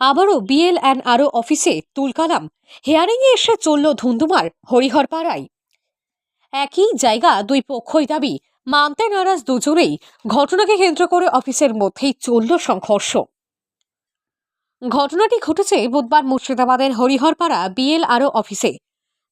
আবারও BL and আরও অফিসে তুলকালাম। হেয়ারিংয়ে এসে চলল ধুন্ধুমার হরিহরপাড়ায়। একই জায়গা, দুই পক্ষই দাবি। মানতে নারাজ দুজনেই ঘটনাকে কেন্দ্র করে অফিসের মধ্যেই চলল সংঘর্ষ। ঘটনাটি ঘটেছে বুধবার মুর্শিদাবাদের হরিহরপাড়া বিএল আরও অফিসে।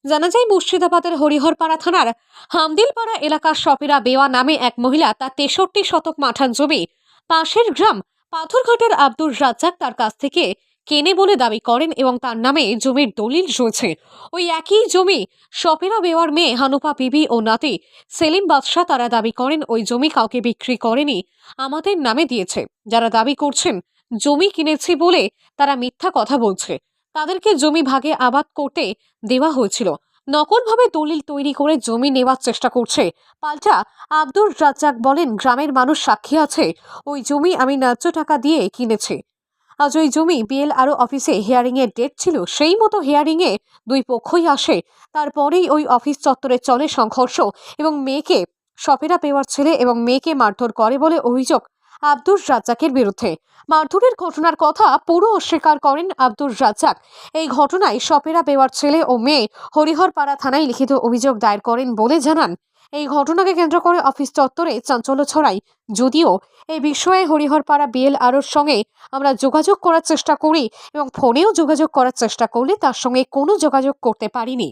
জানা যায়, মুর্শিদাবাদের হরিহরপাড়া থানার হামদিলপাড়া এলাকার সপেরা বেওয়া নামে এক মহিলা তার তেষট্টি শতক মাঠান জমি পাশের গ্রাম পাথরঘাটার আব্দুর রাজ্জাক তার কাছ থেকে কেনে বলে দাবি করেন এবং তার নামে জমির দলিল রয়েছে। ওই একই জমি সপেরা বেওয়ার মেয়ে হানুপা বিবি ও নাতি সেলিম বাদশাহ তারা দাবি করেন, ওই জমি কাউকে বিক্রি করেনি, আমাদের নামে দিয়েছে। যারা দাবি করছেন, জমি কিনেছি বলে তারা মিথ্যা কথা বলছে। তাদেরকে জমি ভাগে আবাদ করতে দেওয়া হয়েছিল। নকলভাবে দলিল তৈরি করে জমি নেওয়ার চেষ্টা করছে। পাল্টা আব্দুর রাজ্জাক বলেন, গ্রামের মানুষ সাক্ষী আছে। ওই জমি আমি ন্যায্য টাকা দিয়ে কিনেছি। আজ ওই জমি বিএল আরও অফিসে হিয়ারিংয়ের ডেট ছিল। সেই মতো হিয়ারিং এ দুই পক্ষই আসে। তারপরেই ওই অফিস চত্বরে চলে সংঘর্ষ এবং মেয়েকে সপেরা পেওয়ার ছেলে এবং মেয়েকে মারধর করে বলে অভিযোগ আব্দুর রাজ্জাকের বিরুদ্ধে। মারধরের ঘটনার কথা পুরো অস্বীকার করেন আব্দুর রাজ্জাক। এই ঘটনায় সপেরা বেওয়ার ছেলে ও মেয়ে হরিহরপাড়া থানায় লিখিত অভিযোগ দায়ের করেন বলে জানান। এই ঘটনাকে কেন্দ্র করে অফিস চত্বরে চাঞ্চল্য ছড়ায়। যদিও এই বিষয়ে হরিহরপাড়া বিএল আরোর সঙ্গে আমরা যোগাযোগ করার চেষ্টা করি এবং ফোনেও যোগাযোগ করার চেষ্টা করলে তার সঙ্গে কোনো যোগাযোগ করতে পারিনি।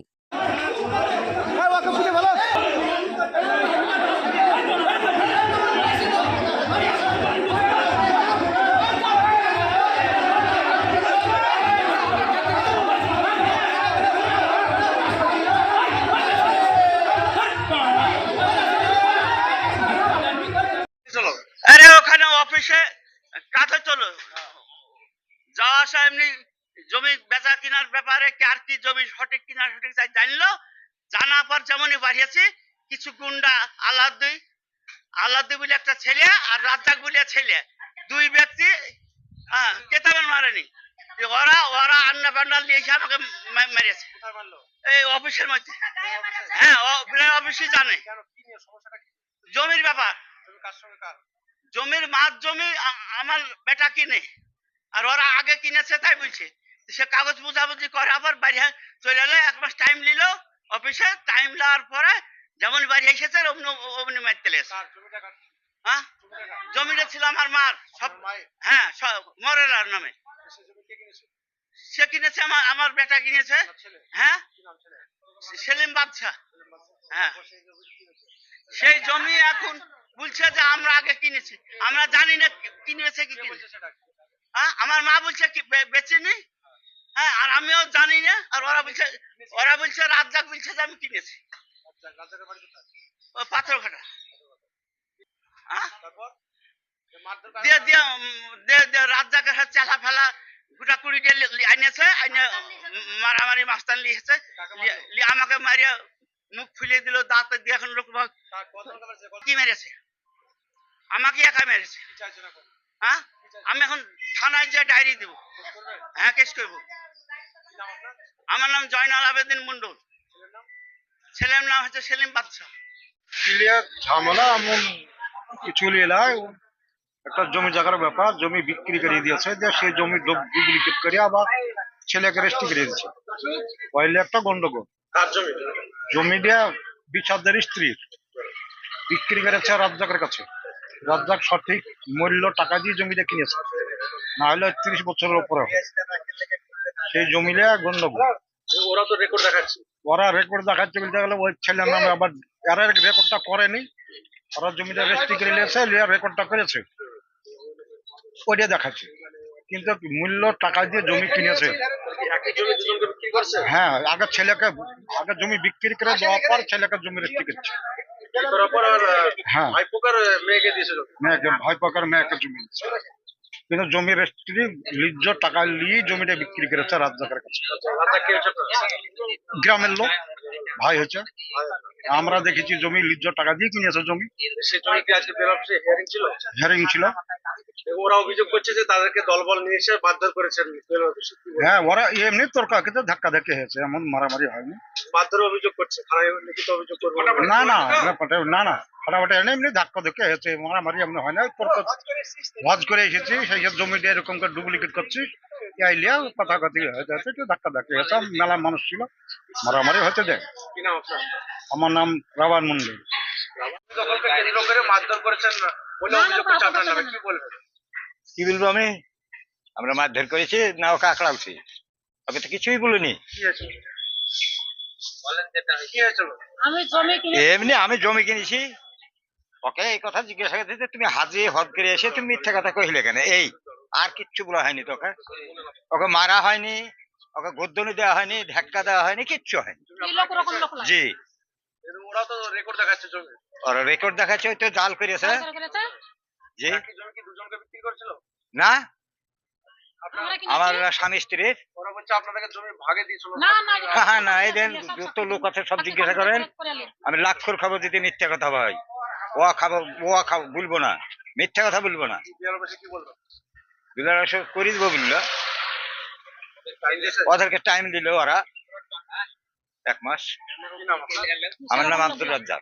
কার কি জমি সঠিক কিনা সঠিক তাই জানলো। জানা পর যেমনই বাড়িয়েছি কিছু গুন্ডা আলাদি আলাদি বলে একটা ছেলে আর রাজ্জাক বলে ছেলে। দুই ব্যক্তি হ্যাঁ কেতাবেন মারেনি। ওরা ওরা আন্না পান্ডাল নিয়ে এসে আমাকে মেরেছে। এই অফিসের মধ্যে। হ্যাঁ অফিসে জানে। জমির ব্যাপার। জমির মাছ জমি আমার বেটা কিনে। আর ওরা আগে কিনেছে তাই বলছে। সে কাগজ বুঝাবুঝি করে আবার বাড়ি চলে এলো এক মাস টাইম নিল অফিসে টাইম নেওয়ার পরে যেমন বাড়ি এসেছে অমনি অমনি মারতে হ্যাঁ? জমিটা ছিল আমার মার সব হ্যাঁ সব মরেলার নামে। সে কিনেছে? আমার আমার বেটা কিনেছে। হ্যাঁ? সেলিম বাদশা। হ্যাঁ। সেই জমি এখন বলছে যে আমরা আগে কিনেছি। আমরা জানি না কিনেছে কি কিনেছে হ্যাঁ? আমার মা বলছে কি বেচেনি? আর জানি না আর ওরা বলছে ওরা বলছে রাজ্জাক বলছে যে আমি কিনেছি। পাথর ঘাটা হ্যাঁ? রাজ্জাকের ফেলা গুটা আনিয়েছে আইনে মারামারি মাস্তান আমাকে মারিয়ে মুখ ফুলিয়ে দিল দাঁত দিয়ে এখন লোক কি মেরেছে? আমাকে একা মেরেছে। হ্যাঁ? আমি এখন থানায় যে ডায়েরি দিব। হ্যাঁ কেস করব। আমার নাম জয়নাল আবেদিন মন্ডল ছেলের নাম হচ্ছে সেলিম বাদশাহ। ঝামেলা এমন কিছু এলাকায় একটা জমি জায়গার ব্যাপার জমি বিক্রি করে দিয়েছে যে সেই জমি ডুপ্লিকেট করে আবার ছেলেকে রেস্টি করে দিয়েছে। পয়লে একটা গন্ডগোল জমিটা বিচারদের স্ত্রীর বিক্রি করেছে রাজ্জাকের কাছে। রাজ্জাক সঠিক মূল্য টাকা দিয়ে জমিটা কিনেছে। না হলে তিরিশ বছরের উপরে সেই জমিটা গন্ডগোল। ওরা তো রেকর্ড দেখাচ্ছে। ওরা রেকর্ড দেখাচ্ছে বলতে গেলে ওই ছেলের নামে আবার এরা রেকর্ডটা করেনি। ওরা জমিটা রেজিস্ট্রি করে নিয়েছে রেকর্ডটা করেছে। ওইটা দেখাচ্ছে। কিন্তু মূল্য টাকা দিয়ে জমি কিনেছে। হ্যাঁ আগে ছেলেকে আগে জমি বিক্রি করে দেওয়ার পর ছেলেকে জমি রেজিস্ট্রি করছে হ্যাঁ। ভাইপোকার মেয়েকে দিয়েছিল। মেয়েকে জমি দিচ্ছে। কিন্তু জমি রেজিস্ট্রি লিজ্জ টাকা নিয়ে জমিটা বিক্রি করেছে রাজ্জাকের কাছে? গ্রামের লোক ভাই হচ্ছে আমরা দেখেছি জমি লিজ্জ টাকা দিয়ে কিনেছে জমি। বের ছিল? ওরা অভিযোগ করছে যে তাদেরকে দলবল নিয়ে এসে মারধর করেছেন? হ্যাঁ ওরা এমনি তর্কাকিতে ধাক্কা ধাক্কি হয়েছে এমন মারামারি হয়নি। মারধর অভিযোগ করছে থানায় লিখিত অভিযোগ করবে। না না না না ফাটাফাটি এমনি এমনি ধাক্কা ধাক্কি হয়েছে মারামারি এমনি হয় না। তর্ক করে এসেছি সেই সব জমিটা এরকম করে ডুপ্লিকেট করছি। আইলে কথাকথি হয়ে যাচ্ছে একটু ধাক্কা ধাক্কি হয়েছে। মেলা মানুষ ছিল। মারামারি হতে দেয় কি নাম আপনার? আমার নাম রাবান মন্ডল কি বলব আমি? আমরা মারধর করেছি না ওকে আঁকড়ালছি ওকে তো কিছুই বলিনি। কি হয়েছিল বলেন যেটা কি হয়েছিল এমনি আমি জমি কিনেছি। ওকে এই কথা জিজ্ঞাসা করতে যে তুমি হাজিয়ে হদ করে এসে তুমি মিথ্যা কথা কহিলে কেন? এই আর কিচ্ছু বলা হয়নি তোকে। ওকে মারা হয়নি ওকে গদ্দনি দেওয়া হয়নি ধাক্কা দেওয়া হয়নি কিচ্ছু হয়নি। জি। ওরা রেকর্ড দেখাচ্ছে ওই তো জাল করেছে? জি। না। আমার স্বামী স্ত্রীর হ্যাঁ না এই দেন যত লোক আছে সব জিজ্ঞাসা করেন। আমি লাক্ষর খাব দিতে মিথ্যা কথা ভাই ও খাব ও খাব বলব না। মিথ্যা কথা বলব না। বিয়ালবাসী কি করে দিবো বলল ওদেরকে টাইম দিল ওরা। এক মাস? আমার নাম আব্দুল রাজ্জাক।